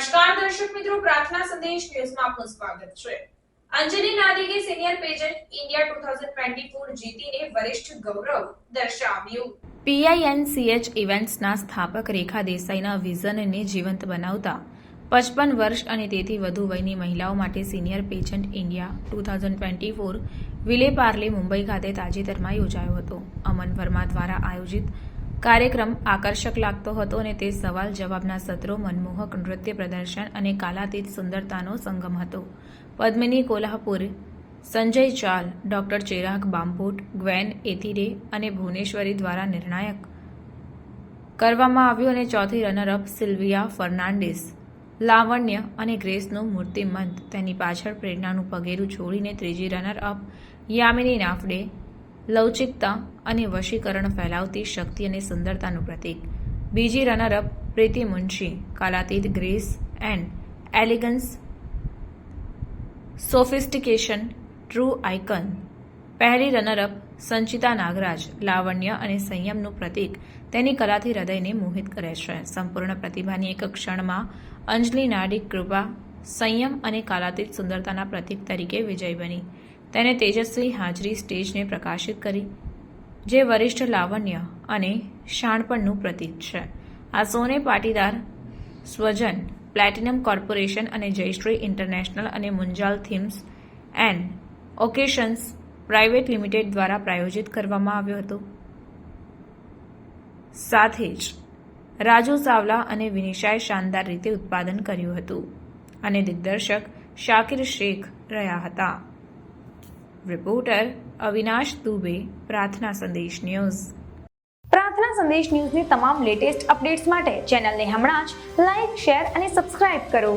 નમસ્કાર દર્શક મિત્રો, પ્રાર્થના સંદેશ ન્યૂઝમાં આપનું સ્વાગત છે. Anjali Nadige senior pageant India two thousand twenty four જીતીને વરિષ્ઠ ગૌરવ દર્શાવ્યું. પીઆઈએનસીએચ ઇવેન્ટ્સના સ્થાપક રેખા દેસાઈના વિઝનને જીવંત બનાવતા પચપન વર્ષ અને તેથી વધુ વયની મહિલાઓ માટે senior pageant India two thousand twenty four Vile Parle Mumbai ખાતે તાજેતરમાં યોજાયો હતો. અમન વર્મા દ્વારા આયોજિત કાર્યક્રમ આકર્ષક લાગતો હતો અને તે સવાલ જવાબના સત્રો, મનમોહક નૃત્ય પ્રદર્શન અને કાલાતીત સુંદરતાનો સંગમ હતો. પદ્મિની કોલ્હાપુર, સંજય ચાલ, ડોક્ટર ચિરાગ બામ્પોટ ગ્વેન એથિરે અને ભુવનેશ્વરી દ્વારા નિર્ણાયક કરવામાં આવ્યું અને ચોથી રનરઅપ સિલ્વિયા ફર્નાન્ડિસ લાવણ્ય અને ગ્રેસનું મૂર્તિમંત. તેની પાછળ પ્રેરણાનું પગેરું છોડીને ત્રીજી રનરઅપ યામિની નાફડે લવચિકતા અને વશીકરણ ફેલાવતી શક્તિ અને સુંદરતાનું પ્રતીક. બીજી runner up Preeti Munshi, કાલાતીત grace and elegance sophistication true icon. પહેલી રનરઅપ સંચિતા નાગરાજ, લાવણ્ય અને સંયમનું પ્રતીક તેની કલાથી હૃદયને મોહિત કરે છે. સંપૂર્ણ પ્રતિભાની એક ક્ષણમાં અંજલિ નાડિક કૃપા સંયમ અને કાલાતીત સુંદરતાના પ્રતીક તરીકે વિજય બની. તેને તેજસ્વી હાજરી સ્ટેજને પ્રકાશિત કરી, જે વરિષ્ઠ લાવણ્ય અને શાણપણનું પ્રતીક છે. આ સોને પાટીદાર સ્વજન પ્લેટિનમ કોર્પોરેશન અને જયશ્રી ઇન્ટરનેશનલ અને Munjal themes and occasions private limited દ્વારા પ્રાયોજિત કરવામાં આવ્યો હતો. સાથે જ રાજુ સાવલા અને વિનિશાએ શાનદાર રીતે ઉત્પાદન કર્યું હતું અને દિગ્દર્શક શાકિર શેખ રહ્યા હતા. રિપોર્ટર અવિનાશ દુબે પ્રાર્થના સંદેશ ન્યૂઝ પ્રાર્થના સંદેશ ન્યૂઝની તમામ લેટેસ્ટ અપડેટ્સ માટે ચેનલને હમણાં જ લાઇક શેર અને સબસ્ક્રાઇબ કરો.